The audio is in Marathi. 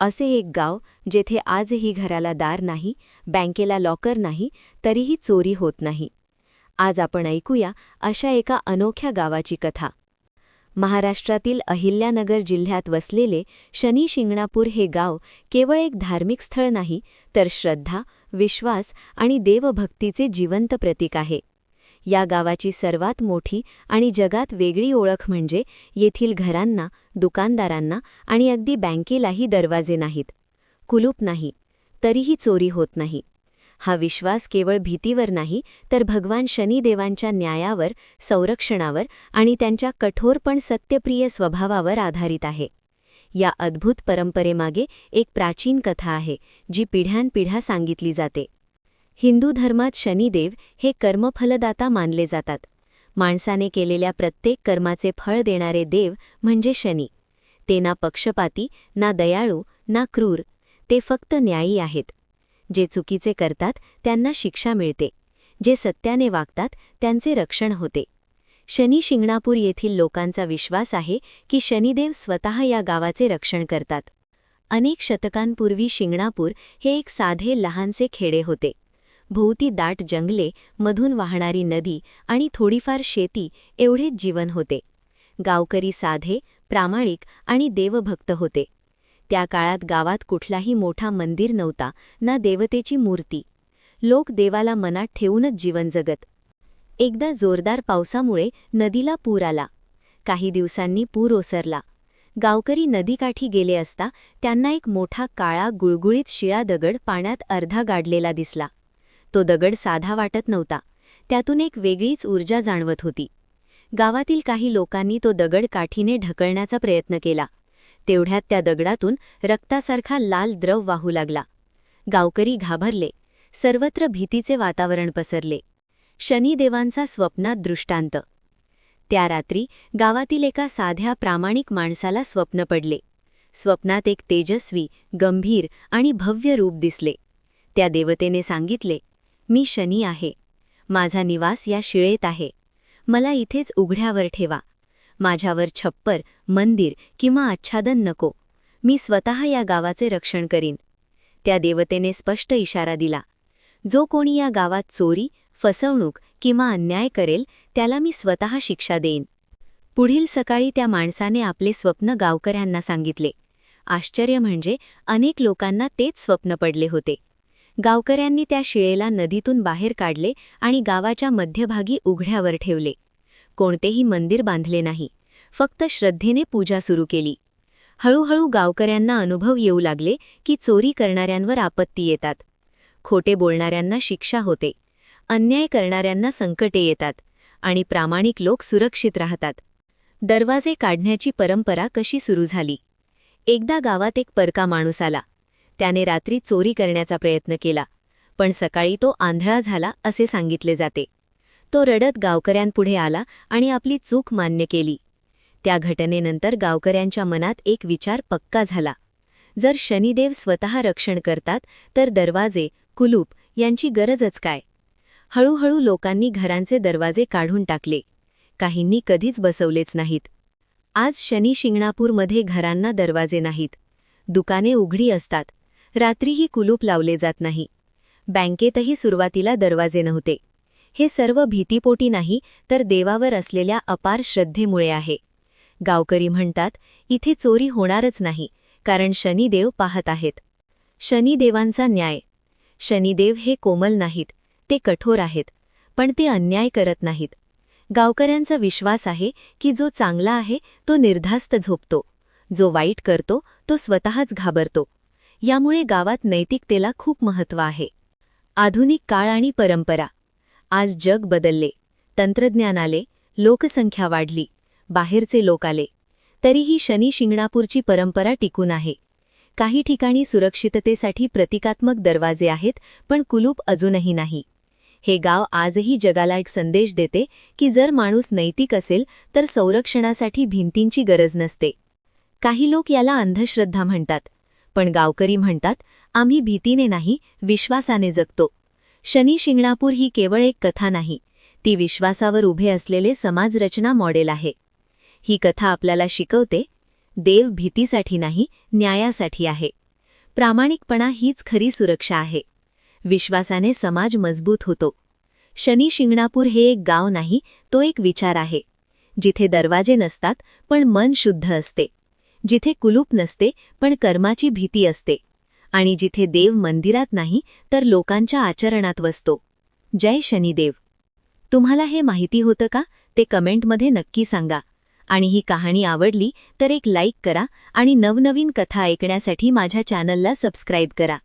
असे एक गाव जेथे आजही घराला दार नाही बँकेला लॉकर नाही तरीही चोरी होत नाही. आज आपण ऐकूया अशा एका अनोख्या गावाची कथा. महाराष्ट्रातील अहिल्यानगर जिल्ह्यात वसलेले शनी शिंगणापूर हे गाव केवळ एक धार्मिक स्थळ नाही तर श्रद्धा विश्वास आणि देवभक्तीचे जिवंत प्रतीक आहे. या गावाची सर्वात मोठी आणि जगात वेगळी ओळख म्हणजे येथील घरांना दुकानदारांना आणि अगदी बँकेलाही दरवाजे नाहीत. कुलूप नाही. तरीही चोरी होत नाही. हा विश्वास केवळ भीतीवर नाही तर भगवान शनिदेवांच्या न्यायावर संरक्षणावर आणि त्यांच्या कठोर पण सत्यप्रिय स्वभावावर आधारित आहे. या अद्भुत परंपरेमागे एक प्राचीन कथा आहे जी पिढ्यानपिढ्या सांगितली जाते. हिंदू धर्मात शनिदेव हे कर्मफलदाता मानले जातात. माणसाने केलेल्या प्रत्येक कर्माचे फळ देणारे देव म्हणजे शनी. ते ना पक्षपाती ना दयाळू ना क्रूर ते फक्त न्यायी आहेत. जे चुकीचे करतात त्यांना शिक्षा मिळते. जे सत्याने वागतात त्यांचे रक्षण होते. शनी शिंगणापूर येथील लोकांचा विश्वास आहे की शनिदेव स्वतः या गावाचे रक्षण करतात. अनेक शतकांपूर्वी शिंगणापूर हे एक साधे लहानसे खेडे होते. भोवती दाट जंगले मधून वाहणारी नदी आणि थोडीफार शेती एवढेच जीवन होते. गावकरी साधे प्रामाणिक आणि देवभक्त होते. त्या काळात गावात कुठलाही मोठा मंदिर नव्हता ना देवतेची मूर्ती. लोक देवाला मनात ठेवूनच जीवन जगत. एकदा जोरदार पावसामुळे नदीला पूर आला. काही दिवसांनी पूर ओसरला. गावकरी नदीकाठी गेले असता त्यांना एक मोठा काळा गुळगुळीत शिळा दगड पाण्यात अर्धा गाडलेला दिसला. तो दगड साधा वाटत नव्हता. त्यातून एक वेगळीच ऊर्जा जाणवत होती. गावातील काही लोकांनी तो दगड काठीने ढकलण्याचा प्रयत्न केला. तेवढ्यात त्या दगडातून रक्तासारखा लाल द्रव वाहू लागला. गावकरी घाबरले. सर्वत्र भीतीचे वातावरण पसरले. शनिदेवांचा स्वप्नात दृष्टांत. त्या रात्री गावातील एका साध्या प्रामाणिक माणसाला स्वप्न पडले. स्वप्नात एक तेजस्वी गंभीर आणि भव्य रूप दिसले. त्या देवतेने सांगितले मी शनी आहे. माझा निवास या शिळेत आहे. मला इथेच उघड्यावर ठेवा. माझ्यावर छप्पर मंदिर किंवा आच्छादन नको. मी स्वतः या गावाचे रक्षण करीन. त्या देवतेने स्पष्ट इशारा दिला. जो कोणी या गावात चोरी फसवणूक किंवा अन्याय करेल त्याला मी स्वतः शिक्षा देईन. पुढील सकाळी त्या माणसाने आपले स्वप्न गावकऱ्यांना सांगितले. आश्चर्य म्हणजे अनेक लोकांना तेच स्वप्न पडले होते. गावकऱ्यांनी त्या शिळेला नदीतून बाहेर काढले आणि गावाच्या मध्यभागी उघड्यावर ठेवले. कोणतेही मंदिर बांधले नाही. फक्त श्रद्धेने पूजा सुरू केली. हळूहळू गावकऱ्यांना अनुभव येऊ लागले की चोरी करणाऱ्यांवर आपत्ती येतात. खोटे बोलणाऱ्यांना शिक्षा होते. अन्याय करणाऱ्यांना संकटे येतात आणि प्रामाणिक लोक सुरक्षित राहतात. दरवाजे काढण्याची परंपरा कशी सुरू झाली? एकदा गावात एक परका माणूस आला. त्याने रात्री चोरी करण्याचा प्रयत्न केला पण सकाळी तो आंधळा झाला असे सांगितले जाते. तो रडत गावकऱ्यांपुढे आला आणि आपली चूक मान्य केली. त्या घटनेनंतर गावकऱ्यांच्या मनात एक विचार पक्का झाला. जर शनिदेव स्वतः रक्षण करतात तर दरवाजे कुलूप यांची गरजच काय? हळूहळू लोकांनी घरांचे दरवाजे काढून टाकले. काहींनी कधीच बसवलेच नाहीत. आज शनी शिंगणापूरमध्ये घरांना दरवाजे नाहीत. दुकाने उघडी असतात. रात्रीही कुलूप लावले जात नाही. बँकेतही सुरुवातीला दरवाजे नव्हते. हे सर्व भीतीपोटी नाही तर देवावर असलेल्या अपार श्रद्धेमुळे आहे. गावकरी म्हणतात इथे चोरी होणारच नाही कारण शनिदेव पाहत आहेत. शनिदेवांचा न्याय. शनिदेव हे कोमल नाहीत ते कठोर आहेत पण ते अन्याय करत नाहीत. गावकऱ्यांचा विश्वास आहे की जो चांगला आहे तो निर्धास्त झोपतो. जो वाईट करतो तो स्वतःच घाबरतो. यामुळे गावात नैतिकतेला खूप महत्त्व आहे. आधुनिक काळ आणि परंपरा. आज जग बदलले. तंत्रज्ञान आले. लोकसंख्या वाढली. बाहेरचे लोक आले. तरीही शनी शिंगणापूरची परंपरा टिकून आहे. काही ठिकाणी सुरक्षिततेसाठी प्रतिकात्मक दरवाजे आहेत पण कुलूप अजूनही नाही. हे गाव आजही जगाला एक संदेश देते की जर माणूस नैतिक असेल तर संरक्षणासाठी भिंतींची गरज नसते. काही लोक याला अंधश्रद्धा म्हणतात. पण गावकरी म्हणतात आम्ही भीतीने नाही विश्वासाने जगतो. शनी शिंगणापूर ही केवळ एक कथा नाही ती विश्वासावर उभे असलेले समाजरचना मॉडेल आहे. ही कथा आपल्याला शिकवते देव भीतीसाठी नाही न्यायासाठी आहे. प्रामाणिकपणा हीच खरी सुरक्षा आहे. विश्वासाने समाज मजबूत होतो. शनी शिंगणापूर हे एक गाव नाही तो एक विचार आहे. जिथे दरवाजे नसतात पण मन शुद्ध असते. जिथे कुलूप नसते पण कर्माची भीती असते. आणि जिथे देव मंदिरात नाही तर लोकांच्या आचरणात वसतो. जय शनिदेव. तुम्हाला हे माहिती होतं का? ते कमेंटमध्ये नक्की सांगा. आणि ही कहाणी आवडली तर एक लाईक करा आणि नवनवीन कथा ऐकण्यासाठी माझ्या चॅनलला सबस्क्राईब करा.